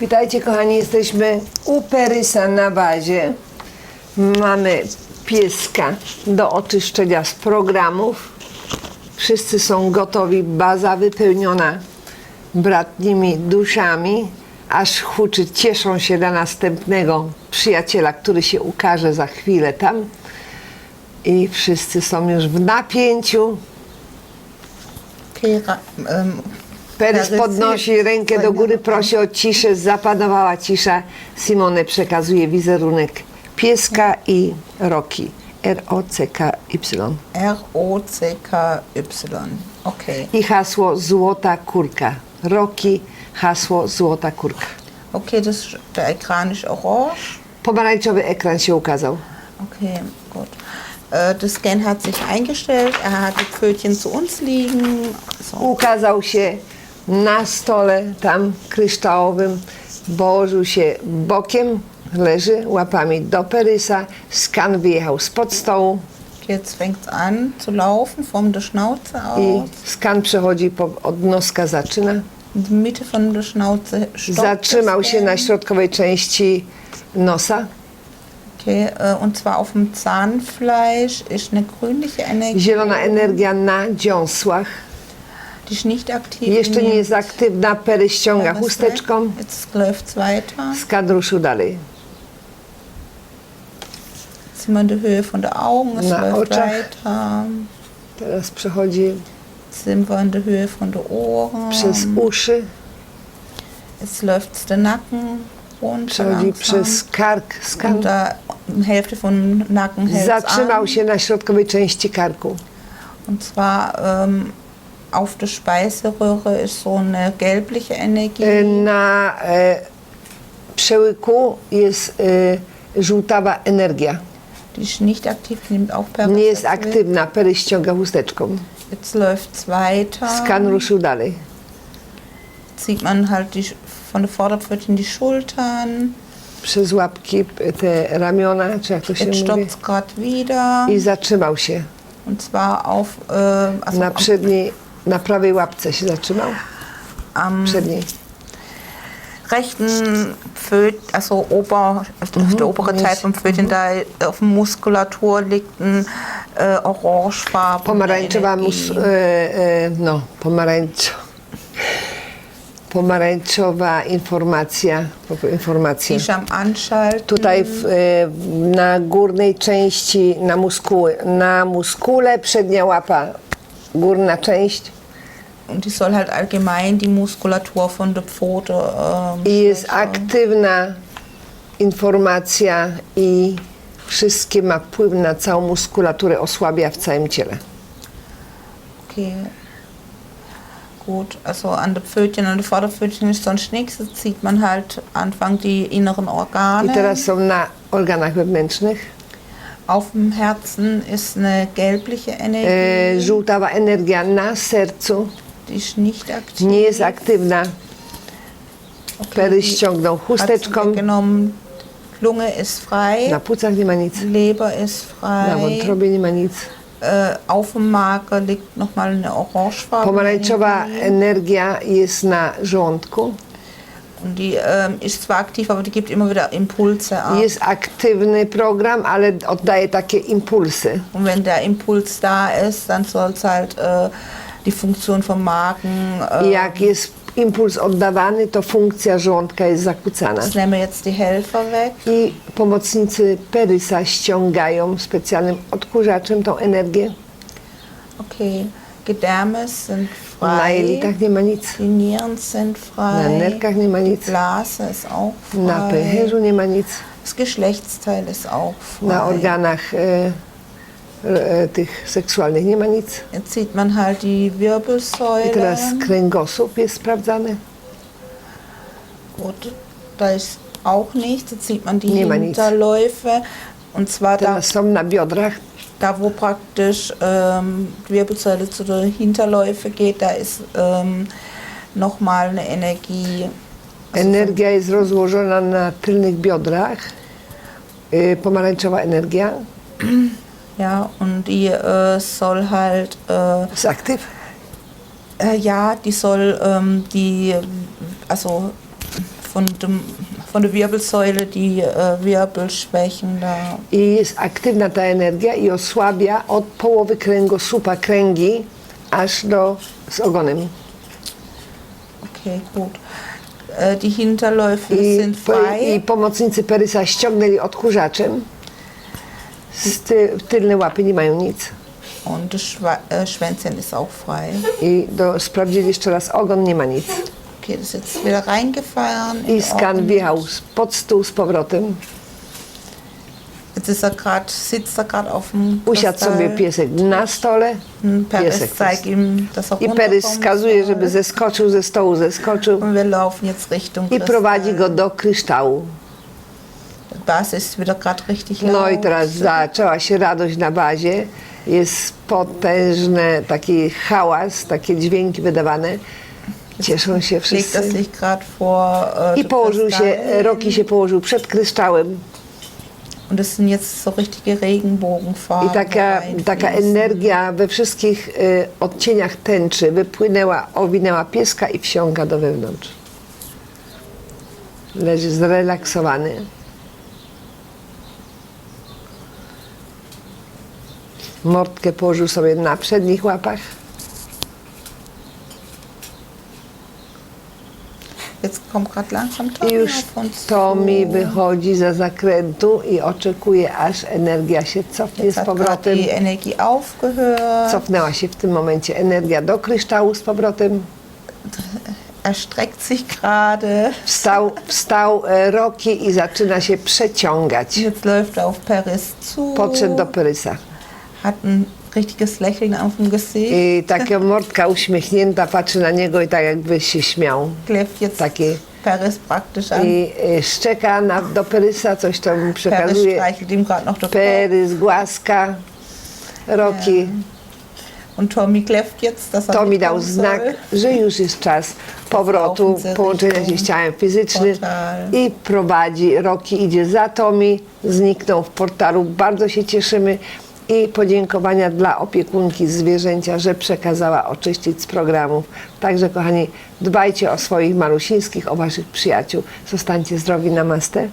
Witajcie kochani, jesteśmy u Perysa na bazie. Mamy pieska do oczyszczenia z programów. Wszyscy są gotowi, baza wypełniona bratnimi duszami. Aż huczy cieszą się na następnego przyjaciela, który się ukaże za chwilę tam. I wszyscy są już w napięciu. Okay, ra- Perys podnosi rękę do góry, prosi o ciszę, zapanowała cisza. Simone przekazuje wizerunek pieska i Roki. R-O-C-K-Y. R-O-C-K-Y. Okay. I hasło Złota Kurka. Roki, hasło Złota Kurka. Okay, das, der Ekran ist orange. Pomarańczowy ekran się ukazał. Okay, gut. Äh, Der Scan hat sich eingestellt. Er hat die Pfötchen zu uns liegen. So. Ukazał się na stole, tam kryształowym. Położył się bokiem, leży łapami do Perysa. Skan wyjechał spod stołu. Jetzt fängt es an zu laufen, von der Schnauze I aus. skan przechodzi po, od noska, zaczyna. In Mitte von der Schnauze stoppt Zatrzymał się na środkowej części nosa. Okay, äh, und zwar auf dem Zahnfleisch ist eine grünliche Energie, Zielona energia na dziąsłach. Ist nicht aktiv. Jeszcze nie jest aktywna, Pery ściąga chusteczką. Jetzt läuft es weiter. Skan ruszył dalej. Jetzt sind wir in der Höhe von der Augen, es Na läuft oczach. weiter. Teraz przechodzi Jetzt sind wir in der Höhe von der Ohren. przez uszy, Jetzt läuft der Nacken runter przechodzi langsam. przez kark. Skan Und da Hälfte vom Nacken hält zatrzymał an. się na środkowej części karku. Und zwar ähm, auf der Speiseröhre ist so eine gelbliche Energie. E, Na e, przełyku jest e, żółtawa energia. Die ist nicht aktiv, nimmt auch per Nie jest aktywna, Pery ściąga chusteczką. Jetzt läuft es weiter. Skan ruszył dalej. Sieht man halt die, von der Vorderpfötchen die Schultern. przez łapki te ramiona, czy jak to się Jetzt mówi, gerade wieder. i zatrzymał się. Und zwar auf, äh, also Na przedniej, na prawej łapce się zatrzymał, am przedniej. rechten Pföt, also Ober, also der obere Teil vom Pfötchen, da auf der Muskulatur liegt ein äh, orangefarben Pomarańczowa mus, e, e, no, pomarańczo, pomarańczowa informacja, informacja. Am Anschalten. Tutaj w, e, na górnej części, na, muskuły, na muskule, przednia łapa, górna część Und die soll halt allgemein die Muskulatur von der Pfote. Ähm, i jest schwächen. aktywna informacja i wszystkie ma wpływ na całą muskulaturę, osłabia w całym ciele. Okay. Gut, also an der Pfötchen, an der Vorderpfötchen ist sonst nichts. Jetzt sieht man halt Anfang die inneren I Organe. teraz są na organach wewnętrznych. Auf dem Herzen ist eine gelbliche Energie. E, żółtawa energia na sercu die ist nicht aktiv. nie jest aktywna. Die ściągnął chusteczką. weggenommen. Lunge ist frei. Na płucach nie ma nic. Leber ist Na frei. wątrobie nie ma nic. Äh, auf dem Magen liegt nochmal eine orangefarbene Pomarańczowa Energie. energia jest na żołądku. Die ähm, ist zwar aktiv, aber die gibt immer wieder Impulse ab. Jest aktywny program, ale oddaje takie impulsy. Und wenn der Impuls da ist, dann soll es halt äh, die Funktion vom Magen. I Äh, jak jest impuls oddawany, to funkcja żołądka jest zakłócana. wir jetzt die Helfer weg. I pomocnicy Perysa ściągają specjalnym odkurzaczem tą energię. Okay. Gedärme sind Na frei. nie ma nic. Die Nieren sind Na frei. nerkach nie ma nic. Blase ist auch Na frei. pęcherzu nie ma nic. Das Geschlechtsteil ist auch frei. Na organach e, tych seksualnych nie ma nic. Jetzt sieht man halt die Wirbelsäule. I teraz kręgosłup jest sprawdzany. Gut, da ist auch nichts. Jetzt sieht man die nichts. Hinterläufe. Und zwar da, Teraz są na biodrach. Da wo praktisch ähm, die Wirbelsäule zu den Hinterläufe geht, da ist ähm, nochmal eine Energie. Also Energia jest rozłożona na tylnych biodrach. E, Pomarańczowa energia Ja, und die äh, soll halt, äh, jest aktyw. äh, ja, die soll ähm, die, also von, dem, von der Wirbelsäule die äh, Wirbel schwächen. Da. I jest aktywna ta energia i osłabia od połowy kręgosłupa kręgi aż do z ogonem. Okay, gut. Äh, die Hinterläufe I, sind po, frei. I pomocnicy Perysa ściągnęli odkurzaczem. Z ty, tylne łapy nie mają nic. Und das Schwa äh, Schwänzchen ist auch frei. I do, sprawdzili jeszcze raz, ogon nie ma nic. Okay, das ist jetzt wieder reingefahren. in I skan Ordnung. wjechał z- pod stół z powrotem. Jetzt ist er grad, sitzt er gerade auf dem Usiadł sobie piesek na stole. Hm, Peres Piesek zeigt ihm, dass er I Perys wskazuje, żeby zeskoczył ze stołu, zeskoczył Und wir laufen jetzt Richtung i prowadzi go do kryształu. Die Basis ist wieder gerade richtig No i laut. teraz zaczęła się radość na bazie. Jest potężny taki hałas, takie dźwięki wydawane. Cieszą się wszyscy. äh, I położył się, Kristall. Roki się położył przed kryształem. Und es sind jetzt so richtige Regenbogenfarben. I taka, taka energia we wszystkich y, odcieniach tęczy wypłynęła, owinęła pieska i wsiąka do wewnątrz. Leży zrelaksowany. Mordkę położył sobie na przednich łapach. Jetzt kommt gerade langsam I już Tomi zu. wychodzi za zakrętu i oczekuje, aż energia się cofnie z powrotem. aufgehört. Cofnęła się w tym momencie energia do kryształu z powrotem. Er streckt sich gerade. Wstał, wstał e, Roki i zaczyna się przeciągać. Jetzt läuft er auf Paris zu. Podszedł do Perysa. Hat richtiges Lächeln auf dem Gesicht. I taka mordka uśmiechnięta patrzy na niego i tak jakby się śmiał. Kläfft jetzt Taki. Paris praktisch an. I e, szczeka na, do Perysa, coś tam Paris przekazuje. streichelt ihm gerade noch den Kopf. Perys głaska Roki. Und Tommy kläfft jetzt, dass er To mi nicht dał znak, soll. że już jest czas powrotu, połączenia się z ciałem fizycznym i prowadzi. Roki idzie za Tomi, zniknął w portalu. Bardzo się cieszymy i podziękowania dla opiekunki zwierzęcia, że przekazała oczyścić z programów. Także kochani, dbajcie o swoich malusińskich, o waszych przyjaciół. Zostańcie zdrowi, namaste.